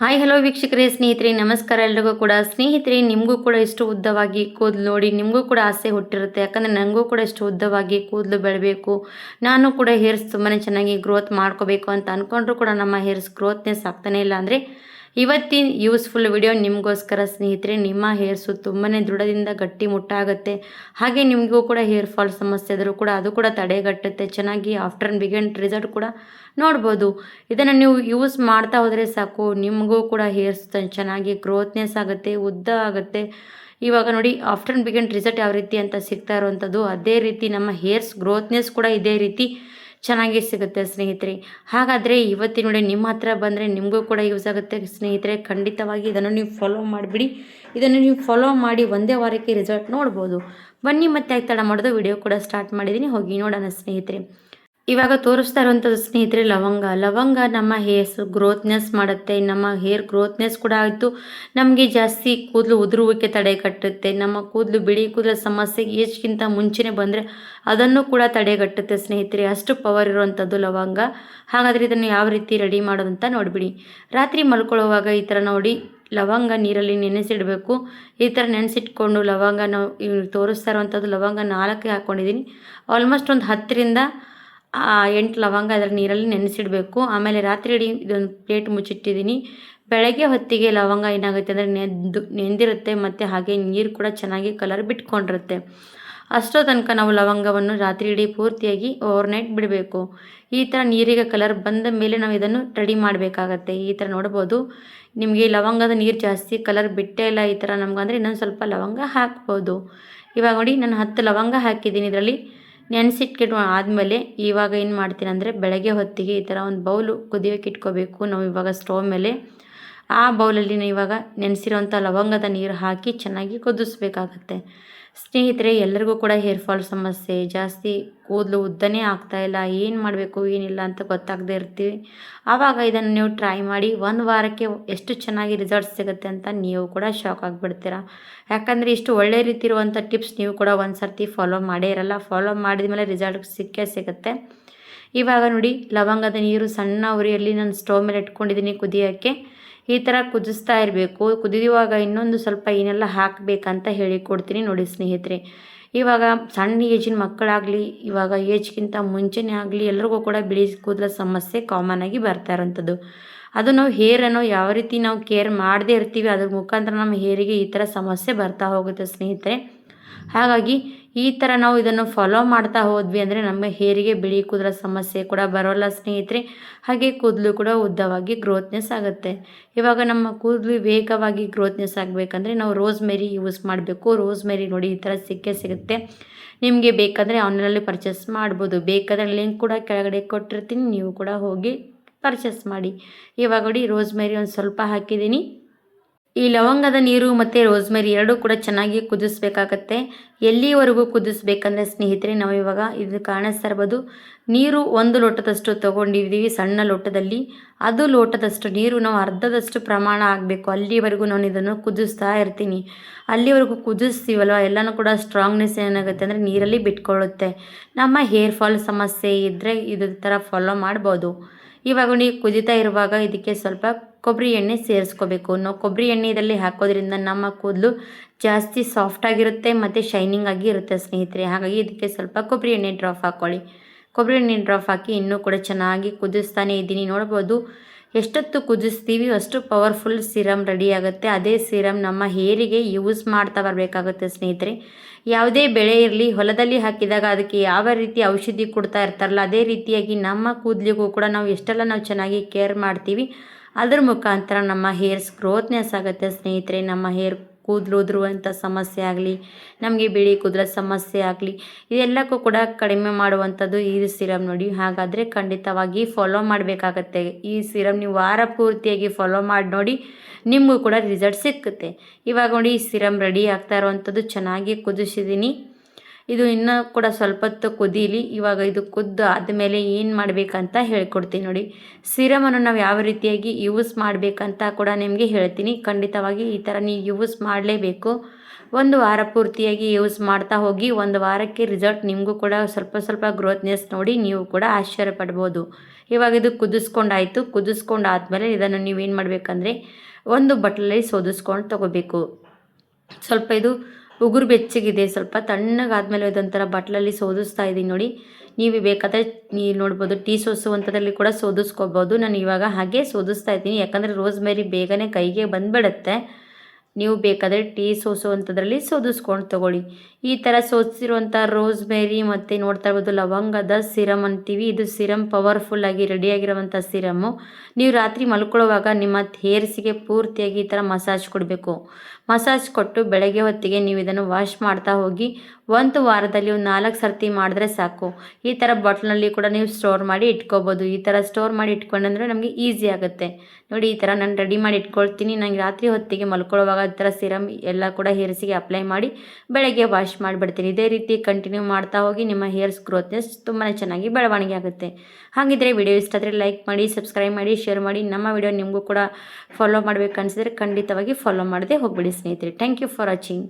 Hi hello ವೀಕ್ಷಕರೇ, ಸ್ನೇಹಿತರೆ, ನಮಸ್ಕಾರ. ಎಲ್ರಿಗೂ ಕೂಡ ಸ್ನೇಹಿತರೆ, ನಿಮಗೂ ಕೂಡ ಇಷ್ಟು ಉದ್ದವಾಗಿ ಕೂದಲು ನೋಡಿ, ನಿಮಗೂ ಕೂಡ ಆಸೆ ಹುಟ್ಟಿರುತ್ತೆ. ಯಾಕಂದರೆ ನನಗೂ ಕೂಡ ಇಷ್ಟು ಉದ್ದವಾಗಿ ಕೂದಲು ಬೆಳಬೇಕು. ನಾನು ಕೂಡ ಹೇರ್ಸ್ ತುಂಬಾ ಚೆನ್ನಾಗಿ ಗ್ರೋತ್ ಮಾಡ್ಕೋಬೇಕು ಅಂತ ಅಂದ್ಕೊಂಡ್ರು ಕೂಡ ನಮ್ಮ ಹೇರ್ಸ್ ಗ್ರೋತ್ನೆಸ್ ಆಗ್ತಾನೆ ಇಲ್ಲ. ಅಂದರೆ ಇವತ್ತಿನ ಯೂಸ್ಫುಲ್ ವಿಡಿಯೋ ನಿಮಗೋಸ್ಕರ ಸ್ನೇಹಿತರೆ, ನಿಮ್ಮ ಹೇರ್ಸು ತುಂಬಾ ದೃಢದಿಂದ ಗಟ್ಟಿ ಮುಟ್ಟಾಗುತ್ತೆ. ಹಾಗೆ ನಿಮಗೂ ಕೂಡ ಹೇರ್ ಫಾಲ್ ಸಮಸ್ಯೆ ಆದರೂ ಕೂಡ ಅದು ಕೂಡ ತಡೆಗಟ್ಟುತ್ತೆ. ಚೆನ್ನಾಗಿ ಆಫ್ಟರ್ ಬಿಗನ್ ರಿಸಲ್ಟ್ ಕೂಡ ನೋಡ್ಬೋದು. ಇದನ್ನು ನೀವು ಯೂಸ್ ಮಾಡ್ತಾ ಹೋದರೆ ಸಾಕು. ನಿಮಗೂ ಕೂಡ ಹೇರ್ಸ್ ಚೆನ್ನಾಗಿ ಗ್ರೋತ್ನೆಸ್ ಆಗುತ್ತೆ, ಉದ್ದ ಆಗುತ್ತೆ. ಇವಾಗ ನೋಡಿ, ಆಫ್ಟರ್ ಬಿಗನ್ ರಿಸಲ್ಟ್ ಯಾವ ರೀತಿ ಅಂತ ಸಿಗ್ತಾ ಇರುವಂಥದ್ದು, ಅದೇ ರೀತಿ ನಮ್ಮ ಹೇರ್ಸ್ ಗ್ರೋತ್ನೆಸ್ ಕೂಡ ಇದೇ ರೀತಿ ಚೆನ್ನಾಗಿ ಸಿಗುತ್ತೆ ಸ್ನೇಹಿತರೆ. ಹಾಗಾದರೆ ಇವತ್ತಿನ ನೋಡಿ ನಿಮ್ಮ ಹತ್ರ ಬಂದರೆ ನಿಮಗೂ ಕೂಡ ಯೂಸ್ ಆಗುತ್ತೆ ಸ್ನೇಹಿತರೆ. ಖಂಡಿತವಾಗಿ ಇದನ್ನು ನೀವು ಫಾಲೋ ಮಾಡಿಬಿಡಿ. ಇದನ್ನು ನೀವು ಫಾಲೋ ಮಾಡಿ ಒಂದೇ ವಾರಕ್ಕೆ ರಿಸಲ್ಟ್ ನೋಡ್ಬೋದು. ಬನ್ನಿ ಮತ್ತೆ ತಡ ಮಾಡೋದು ವಿಡಿಯೋ ಕೂಡ ಸ್ಟಾರ್ಟ್ ಮಾಡಿದ್ದೀನಿ. ಹೋಗಿ ನೋಡೋಣ ಸ್ನೇಹಿತರೆ. ಇವಾಗ ತೋರಿಸ್ತಾ ಇರುವಂಥದ್ದು ಸ್ನೇಹಿತರೆ ಲವಂಗ. ಲವಂಗ ನಮ್ಮ ಹೇರ್ಸ್ ಗ್ರೋತ್ನೆಸ್ ಮಾಡುತ್ತೆ. ನಮ್ಮ ಹೇರ್ ಗ್ರೋತ್ನೆಸ್ ಕೂಡ ಆಯಿತು. ನಮಗೆ ಜಾಸ್ತಿ ಕೂದಲು ಉದುರುವಿಕೆ ತಡೆ ಕಟ್ಟುತ್ತೆ. ನಮ್ಮ ಕೂದಲು ಬಿಳಿ ಕೂದಲ ಸಮಸ್ಯೆ ಏಜ್ಗಿಂತ ಮುಂಚೆನೇ ಬಂದರೆ ಅದನ್ನು ಕೂಡ ತಡೆಗಟ್ಟುತ್ತೆ ಸ್ನೇಹಿತರೆ. ಅಷ್ಟು ಪವರ್ ಇರುವಂಥದ್ದು ಲವಂಗ. ಹಾಗಾದರೆ ಇದನ್ನು ಯಾವ ರೀತಿ ರೆಡಿ ಮಾಡೋದಂತ ನೋಡಿಬಿಡಿ. ರಾತ್ರಿ ಮಲ್ಕೊಳ್ಳುವಾಗ ಈ ಥರ ನೋಡಿ ಲವಂಗ ನೀರಲ್ಲಿ ನೆನೆಸಿಡಬೇಕು. ಈ ಥರ ನೆನೆಸಿಟ್ಕೊಂಡು ಲವಂಗ ನಾವು ತೋರಿಸ್ತಾ ಇರುವಂಥದ್ದು ಲವಂಗ ನಾಲ್ಕೇ ಹಾಕ್ಕೊಂಡಿದ್ದೀನಿ ಆಲ್ಮೋಸ್ಟ್ ಒಂದು ಹತ್ತರಿಂದ ಎಂಟು ಲವಂಗ ಅದರ ನೀರಲ್ಲಿ ನೆನೆಸಿಡಬೇಕು. ಆಮೇಲೆ ರಾತ್ರಿ ಇಡೀ ಇದೊಂದು ಪ್ಲೇಟ್ ಮುಚ್ಚಿಟ್ಟಿದ್ದೀನಿ. ಬೆಳಗ್ಗೆ ಹೊತ್ತಿಗೆ ಲವಂಗ ಏನಾಗುತ್ತೆ ಅಂದರೆ ನೆಂದು ನೆಂದಿರುತ್ತೆ ಮತ್ತು ಹಾಗೆ ನೀರು ಕೂಡ ಚೆನ್ನಾಗಿ ಕಲರ್ ಬಿಟ್ಕೊಂಡಿರುತ್ತೆ. ಅಷ್ಟೋ ತನಕ ನಾವು ಲವಂಗವನ್ನು ರಾತ್ರಿ ಇಡೀ ಪೂರ್ತಿಯಾಗಿ ಓವರ್ನೈಟ್ ಬಿಡಬೇಕು. ಈ ಥರ ನೀರಿಗೆ ಕಲರ್ ಬಂದ ಮೇಲೆ ನಾವು ಇದನ್ನು ರೆಡಿ ಮಾಡಬೇಕಾಗತ್ತೆ. ಈ ಥರ ನೋಡ್ಬೋದು. ನಿಮಗೆ ಲವಂಗದ ನೀರು ಜಾಸ್ತಿ ಕಲರ್ ಬಿಟ್ಟೇ ಇಲ್ಲ ಈ ಥರ ನಮ್ಗಂದರೆ ಇನ್ನೊಂದು ಸ್ವಲ್ಪ ಲವಂಗ ಹಾಕ್ಬೋದು. ಇವಾಗ ನೋಡಿ, ನಾನು ಹತ್ತು ಲವಂಗ ಹಾಕಿದ್ದೀನಿ ಇದರಲ್ಲಿ. ನೆನೆಸಿಟ್ಕಿಟ್ಟು ಆದಮೇಲೆ ಇವಾಗ ಏನು ಮಾಡ್ತೀನಿ ಅಂದರೆ ಬೆಳಗ್ಗೆ ಹೊತ್ತಿಗೆ ಈ ಥರ ಒಂದು ಬೌಲು ಕುದಿಯೋಕೆ ಇಟ್ಕೋಬೇಕು. ನಾವು ಇವಾಗ ಸ್ಟೋವ್ ಮೇಲೆ ಆ ಬೌಲಲ್ಲಿ ಇವಾಗ ನೆನೆಸಿರೋಂಥ ಲವಂಗದ ನೀರು ಹಾಕಿ ಚೆನ್ನಾಗಿ ಕುದಿಸ್ಬೇಕಾಗತ್ತೆ. ಸ್ನೇಹಿತರೆ ಎಲ್ಲರಿಗೂ ಕೂಡ ಹೇರ್ ಫಾಲ್ ಸಮಸ್ಯೆ. ಜಾಸ್ತಿ ಕೂದಲು ಉದ್ದನೇ ಇಲ್ಲ. ಏನು ಮಾಡಬೇಕು, ಏನಿಲ್ಲ ಅಂತ ಗೊತ್ತಾಗದೆ ಇರ್ತೀವಿ. ಆವಾಗ ಇದನ್ನು ನೀವು ಟ್ರೈ ಮಾಡಿ ಒಂದು ವಾರಕ್ಕೆ ಎಷ್ಟು ಚೆನ್ನಾಗಿ ರಿಸಲ್ಟ್ ಸಿಗುತ್ತೆ ಅಂತ ನೀವು ಕೂಡ ಶಾಕ್ ಆಗಿಬಿಡ್ತೀರ. ಯಾಕಂದರೆ ಇಷ್ಟು ಒಳ್ಳೆ ರೀತಿ ಇರುವಂಥ ಟಿಪ್ಸ್ ನೀವು ಕೂಡ ಒಂದು ಸರ್ತಿ ಫಾಲೋ ಮಾಡೇ ಇರಲ್ಲ. ಫಾಲೋ ಮಾಡಿದ ಮೇಲೆ ರಿಸಲ್ಟ್ ಸಿಕ್ಕೇ ಸಿಗುತ್ತೆ. ಇವಾಗ ನೋಡಿ, ಲವಂಗದ ನೀರು ಸಣ್ಣ ಉರಿಯಲ್ಲಿ ನಾನು ಸ್ಟವ್ ಮೇಲೆ ಇಟ್ಕೊಂಡಿದ್ದೀನಿ ಕುದಿಯೋಕ್ಕೆ. ಈ ಥರ ಕುದಿಸ್ತಾ ಇರಬೇಕು. ಕುದಿಯುವಾಗ ಇನ್ನೊಂದು ಸ್ವಲ್ಪ ಏನೆಲ್ಲ ಹಾಕಬೇಕಂತ ಹೇಳಿಕೊಡ್ತೀನಿ ನೋಡಿ ಸ್ನೇಹಿತರೆ. ಇವಾಗ ಸಣ್ಣ ಏಜಿನ ಮಕ್ಕಳಾಗಲಿ, ಇವಾಗ ಏಜ್ಗಿಂತ ಮುಂಚೆನೇ ಆಗಲಿ ಎಲ್ರಿಗೂ ಕೂಡ ಬಿಳಿ ಕೂದಲ ಸಮಸ್ಯೆ ಕಾಮನ್ ಆಗಿ ಬರ್ತಾ ಇರೋಂಥದ್ದು. ಅದು ನಾವು ಹೇರನ್ನು ಯಾವ ರೀತಿ ನಾವು ಕೇರ್ ಮಾಡದೇ ಇರ್ತೀವಿ, ಅದ್ರ ಮುಖಾಂತರ ನಮ್ಮ ಹೇರಿಗೆ ಈ ಥರ ಸಮಸ್ಯೆ ಬರ್ತಾ ಹೋಗುತ್ತೆ ಸ್ನೇಹಿತರೆ. ಹಾಗಾಗಿ ಈ ಥರ ನಾವು ಇದನ್ನು ಫಾಲೋ ಮಾಡ್ತಾ ಹೋದ್ವಿ ಅಂದರೆ ನಮ್ಮ ಹೇರಿಗೆ ಬಿಳಿ ಕೂದಲ ಸಮಸ್ಯೆ ಕೂಡ ಬರೋಲ್ಲ ಸ್ನೇಹಿತರೆ. ಹಾಗೆ ಕೂದಲು ಕೂಡ ಉದ್ದವಾಗಿ ಗ್ರೋತ್ನೆಸ್ ಆಗುತ್ತೆ. ಇವಾಗ ನಮ್ಮ ಕೂದಲು ವೇಗವಾಗಿ ಗ್ರೋತ್ನೆಸ್ ಆಗಬೇಕಂದ್ರೆ ನಾವು ರೋಸ್ ಮೇರಿ ಯೂಸ್ ಮಾಡಬೇಕು. ರೋಸ್ ಮೇರಿ ನೋಡಿ ಈ ಥರ ಸಿಕ್ಕೇ ಸಿಗುತ್ತೆ. ನಿಮಗೆ ಬೇಕಾದರೆ ಆನ್ಲೈನಲ್ಲಿ ಪರ್ಚೇಸ್ ಮಾಡ್ಬೋದು. ಬೇಕಾದರೆ ಲಿಂಕ್ ಕೂಡ ಕೆಳಗಡೆ ಕೊಟ್ಟಿರ್ತೀನಿ. ನೀವು ಕೂಡ ಹೋಗಿ ಪರ್ಚೇಸ್ ಮಾಡಿ. ಇವಾಗ ನೋಡಿ ರೋಸ್ ಮೇರಿ ಒಂದು ಸ್ವಲ್ಪ ಹಾಕಿದ್ದೀನಿ. ಈ ಲವಂಗದ ನೀರು ಮತ್ತು ರೋಸ್ಮೆರಿ ಎರಡೂ ಕೂಡ ಚೆನ್ನಾಗಿ ಕುದಿಸ್ಬೇಕಾಗತ್ತೆ. ಎಲ್ಲಿವರೆಗೂ ಕುದಿಸ್ಬೇಕಂದ್ರೆ ಸ್ನೇಹಿತರೆ, ನಾವು ಇವಾಗ ಇದು ಕಾಣಿಸ್ತಾ ಇರ್ಬೋದು ನೀರು ಒಂದು ಲೋಟದಷ್ಟು ತೊಗೊಂಡಿದ್ದೀವಿ ಸಣ್ಣ ಲೋಟದಲ್ಲಿ. ಅದು ಲೋಟದಷ್ಟು ನೀರು ನಾವು ಅರ್ಧದಷ್ಟು ಪ್ರಮಾಣ ಆಗಬೇಕು. ಅಲ್ಲಿವರೆಗೂ ನಾನು ಇದನ್ನು ಕುದಿಸ್ತಾ ಇರ್ತೀನಿ. ಅಲ್ಲಿವರೆಗೂ ಕುದಿಸ್ತೀವಲ್ವ? ಎಲ್ಲನೂ ಕೂಡ ಸ್ಟ್ರಾಂಗ್ನೆಸ್ ಏನಾಗುತ್ತೆ ಅಂದರೆ ನೀರಲ್ಲಿ ಬಿಟ್ಕೊಳ್ಳುತ್ತೆ. ನಮ್ಮ ಹೇರ್ ಫಾಲ್ ಸಮಸ್ಯೆ ಇದ್ದರೆ ಇದ್ರ ಥರ ಫಾಲೋ ಮಾಡ್ಬೋದು. ಇವಾಗ ನೀವು ಕುದಿತಾ ಇರುವಾಗ ಇದಕ್ಕೆ ಸ್ವಲ್ಪ ಕೊಬ್ಬರಿ ಎಣ್ಣೆ ಸೇರಿಸ್ಕೋಬೇಕು. ನಾವು ಕೊಬ್ಬರಿ ಎಣ್ಣೆ ಇದರಲ್ಲಿ ಹಾಕೋದ್ರಿಂದ ನಮ್ಮ ಕೂದಲು ಜಾಸ್ತಿ ಸಾಫ್ಟಾಗಿರುತ್ತೆ ಮತ್ತು ಶೈನಿಂಗ್ ಆಗಿ ಇರುತ್ತೆ ಸ್ನೇಹಿತರೆ. ಹಾಗಾಗಿ ಇದಕ್ಕೆ ಸ್ವಲ್ಪ ಕೊಬ್ಬರಿ ಎಣ್ಣೆ ಡ್ರಾಪ್ ಹಾಕ್ಕೊಳ್ಳಿ ಕೊಬ್ಬರಿ ಎಣ್ಣೆ ಡ್ರಾಪ್ ಹಾಕಿ ಇನ್ನೂ ಕೂಡ ಚೆನ್ನಾಗಿ ಕುದಿಸ್ತಾನೆ ಇದ್ದೀನಿ. ನೋಡ್ಬೋದು ಎಷ್ಟೊತ್ತು ಕುದಿಸ್ತೀವಿ ಅಷ್ಟು ಪವರ್ಫುಲ್ ಸಿರಮ್ ರೆಡಿ ಆಗುತ್ತೆ. ಅದೇ ಸಿರಮ್ ನಮ್ಮ ಹೇರಿಗೆ ಯೂಸ್ ಮಾಡ್ತಾ ಬರಬೇಕಾಗುತ್ತೆ ಸ್ನೇಹಿತರೆ. ಯಾವುದೇ ಬೆಳೆ ಇರಲಿ, ಹೊಲದಲ್ಲಿ ಹಾಕಿದಾಗ ಅದಕ್ಕೆ ಯಾವ ರೀತಿ ಔಷಧಿ ಕೊಡ್ತಾ ಇರ್ತಾರಲ್ಲ, ಅದೇ ರೀತಿಯಾಗಿ ನಮ್ಮ ಕೂದಲಿಗೂ ಕೂಡ ನಾವು ಎಷ್ಟೆಲ್ಲ ನಾವು ಚೆನ್ನಾಗಿ ಕೇರ್ ಮಾಡ್ತೀವಿ ಅದ್ರ ಮುಖಾಂತರ ನಮ್ಮ ಹೇರ್ಸ್ ಗ್ರೋತ್ನೆಸ್ ಆಗುತ್ತೆ ಸ್ನೇಹಿತರೆ. ನಮ್ಮ ಹೇರ್ ಕೂದಲು ಉದುರುವಂಥ ಸಮಸ್ಯೆ ಆಗಲಿ, ನಮಗೆ ಬಿಳಿ ಕೂದಲ ಸಮಸ್ಯೆ ಆಗಲಿ, ಇದೆಲ್ಲಕ್ಕೂ ಕೂಡ ಕಡಿಮೆ ಮಾಡುವಂಥದ್ದು ಈ ಸಿರಮ್ ನೋಡಿ. ಹಾಗಾದರೆ ಖಂಡಿತವಾಗಿ ಫಾಲೋ ಮಾಡಬೇಕಾಗತ್ತೆ. ಈ ಸಿರಮ್ ನೀವು ವಾರ ಪೂರ್ತಿಯಾಗಿ ಫಾಲೋ ಮಾಡಿ ನೋಡಿ ನಿಮಗೂ ಕೂಡ ರಿಸಲ್ಟ್ ಸಿಕ್ಕುತ್ತೆ. ಇವಾಗ ನೋಡಿ, ಈ ಸಿರಮ್ ರೆಡಿ ಆಗ್ತಾ ಇರುವಂಥದ್ದು ಚೆನ್ನಾಗಿ ಕುದಿಸಿದ್ದೀನಿ. ಇದು ಇನ್ನೂ ಕೂಡ ಸ್ವಲ್ಪ ಹೊತ್ತು ಕುದೀಲಿ. ಇವಾಗ ಇದು ಕುದ್ದು ಆದಮೇಲೆ ಏನು ಮಾಡಬೇಕಂತ ಹೇಳ್ಕೊಡ್ತೀನಿ ನೋಡಿ. ಸಿರಮನ್ನು ನಾವು ಯಾವ ರೀತಿಯಾಗಿ ಯೂಸ್ ಮಾಡಬೇಕಂತ ಕೂಡ ನಿಮಗೆ ಹೇಳ್ತೀನಿ. ಖಂಡಿತವಾಗಿ ಈ ಥರ ನೀವು ಯೂಸ್ ಮಾಡಲೇಬೇಕು. ಒಂದು ವಾರ ಪೂರ್ತಿಯಾಗಿ ಯೂಸ್ ಮಾಡ್ತಾ ಹೋಗಿ ಒಂದು ವಾರಕ್ಕೆ ರಿಸಲ್ಟ್ ನಿಮಗೂ ಕೂಡ ಸ್ವಲ್ಪ ಸ್ವಲ್ಪ ಗ್ರೋತ್ನೆಸ್ ನೋಡಿ ನೀವು ಕೂಡ ಆಶ್ಚರ್ಯ ಪಡ್ಬೋದು. ಇವಾಗ ಇದು ಕುದಿಸ್ಕೊಂಡಾಯಿತು. ಕುದಿಸ್ಕೊಂಡಾದ್ಮೇಲೆ ಇದನ್ನು ನೀವೇನು ಮಾಡಬೇಕಂದ್ರೆ ಒಂದು ಬಟ್ಲಲ್ಲಿ ಸೋದಿಸ್ಕೊಂಡು ತೊಗೋಬೇಕು. ಸ್ವಲ್ಪ ಇದು ಉಗುರು ಬೆಚ್ಚಗಿದೆ. ಸ್ವಲ್ಪ ತಣ್ಣಗಾದ್ಮೇಲೆ ಇದೊಂಥರ ಬಟ್ಲಲ್ಲಿ ಸೋದಿಸ್ತಾ ಇದ್ದೀನಿ ನೋಡಿ. ನೀವು ಬೇಕಾದರೆ ನೀವು ನೋಡ್ಬೋದು, ಟೀ ಸೋಸುವಂಥದ್ರಲ್ಲಿ ಕೂಡ ಸೋದಿಸ್ಕೋಬೋದು. ನಾನು ಇವಾಗ ಹಾಗೆ ಸೋದಿಸ್ತಾ ಇದ್ದೀನಿ. ಯಾಕಂದರೆ ರೋಸ್ಮೇರಿ ಬೇಗನೆ ಕೈಗೆ ಬಂದುಬಿಡುತ್ತೆ. ನೀವು ಬೇಕಾದರೆ ಟೀ ಸೋಸುವಂಥದ್ರಲ್ಲಿ ಸೋದಿಸ್ಕೊಂಡು ತೊಗೊಳ್ಳಿ. ಈ ಥರ ಸೋಸಿರುವಂಥ ರೋಸ್ಮೇರಿ ಮತ್ತು ನೋಡ್ತಾ ಇರ್ಬೋದು ಲವಂಗದ ಸಿರಮ್ ಅಂತೀವಿ. ಇದು ಸಿರಮ್ ಪವರ್ಫುಲ್ಲಾಗಿ ರೆಡಿಯಾಗಿರುವಂಥ ಸಿರಮ್ಮು ನೀವು ರಾತ್ರಿ ಮಲ್ಕೊಳ್ಳುವಾಗ ನಿಮ್ಮ ಹೇರ್ಸಿಗೆ ಪೂರ್ತಿಯಾಗಿ ಈ ಥರ ಮಸಾಜ್ ಕೊಡಬೇಕು. ಮಸಾಜ್ ಕೊಟ್ಟು ಬೆಳಗ್ಗೆ ಹೊತ್ತಿಗೆ ನೀವು ಇದನ್ನು ವಾಶ್ ಮಾಡ್ತಾ ಹೋಗಿ ಒಂದು ವಾರದಲ್ಲಿ ಒಂದು ನಾಲ್ಕು ಸರ್ತಿ ಮಾಡಿದ್ರೆ ಸಾಕು. ಈ ಥರ ಬಾಟ್ಲ್ನಲ್ಲಿ ಕೂಡ ನೀವು ಸ್ಟೋರ್ ಮಾಡಿ ಇಟ್ಕೋಬೋದು. ಈ ಥರ ಸ್ಟೋರ್ ಮಾಡಿ ಇಟ್ಕೊಂಡಂದ್ರೆ ನಮಗೆ ಈಸಿ ಆಗುತ್ತೆ. ನೋಡಿ ಈ ಥರ ನಾನು ರೆಡಿ ಮಾಡಿ ಇಟ್ಕೊಳ್ತೀನಿ. ನಂಗೆ ರಾತ್ರಿ ಹೊತ್ತಿಗೆ ಮಲ್ಕೊಳ್ಳೋವಾಗ ಈ ಥರ ಸಿರಮ್ ಎಲ್ಲ ಕೂಡ ಹೇರ್ಸಿಗೆ ಅಪ್ಲೈ ಮಾಡಿ ಬೆಳಗ್ಗೆ ವಾಶ್ ಮಾಡಿಬಿಡ್ತೀನಿ. ಇದೇ ರೀತಿ ಕಂಟಿನ್ಯೂ ಮಾಡ್ತಾ ಹೋಗಿ ನಿಮ್ಮ ಹೇರ್ಸ್ ಗ್ರೋತ್ನೆಸ್ ತುಂಬಾ ಚೆನ್ನಾಗಿ ಬೆಳವಣಿಗೆ ಆಗುತ್ತೆ. ಹಾಗಿದ್ರೆ ವಿಡಿಯೋ ಇಷ್ಟ ಆದರೆ ಲೈಕ್ ಮಾಡಿ ಸಬ್ಸ್ಕ್ರೈಬ್ ಮಾಡಿ ಶೇರ್ ಮಾಡಿ. ನಮ್ಮ ವಿಡಿಯೋ ನಿಮಗೂ ಕೂಡ ಫಾಲೋ ಮಾಡಬೇಕು ಅನಿಸಿದ್ರೆ ಖಂಡಿತವಾಗಿ ಫಾಲೋ ಮಾಡದೆ ಹೋಗ್ಬಿಡಿ ಸ್ನೇಹಿತರೆ. Thank you for watching